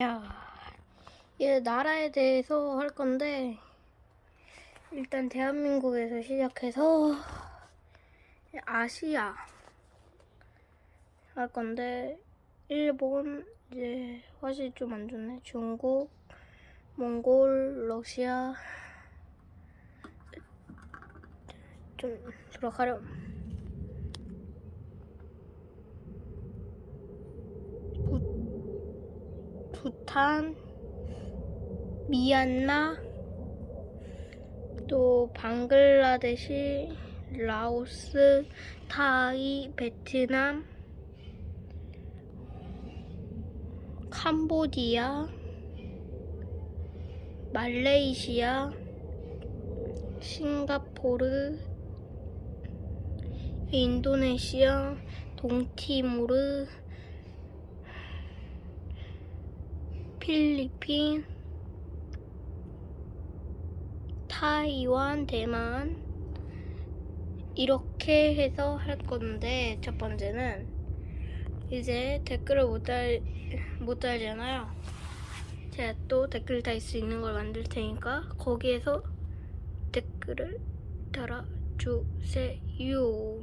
야, 이 나라에 대해서 할 건데, 일단 대한민국에서 시작해서, 아시아 할 건데, 일본, 이제, 화질 좀 안 좋네. 중국, 몽골, 러시아, 좀 돌아가렴. 부탄, 미얀마, 또 방글라데시, 라오스, 타이, 베트남, 캄보디아, 말레이시아, 싱가포르, 인도네시아, 동티모르, 필리핀, 타이완, 대만 이렇게 해서 할 건데 첫 번째는 이제 댓글을 못 달, 못 달잖아요. 제가 또 댓글 달 수 있는 걸 만들 테니까 거기에서 댓글을 달아주세요.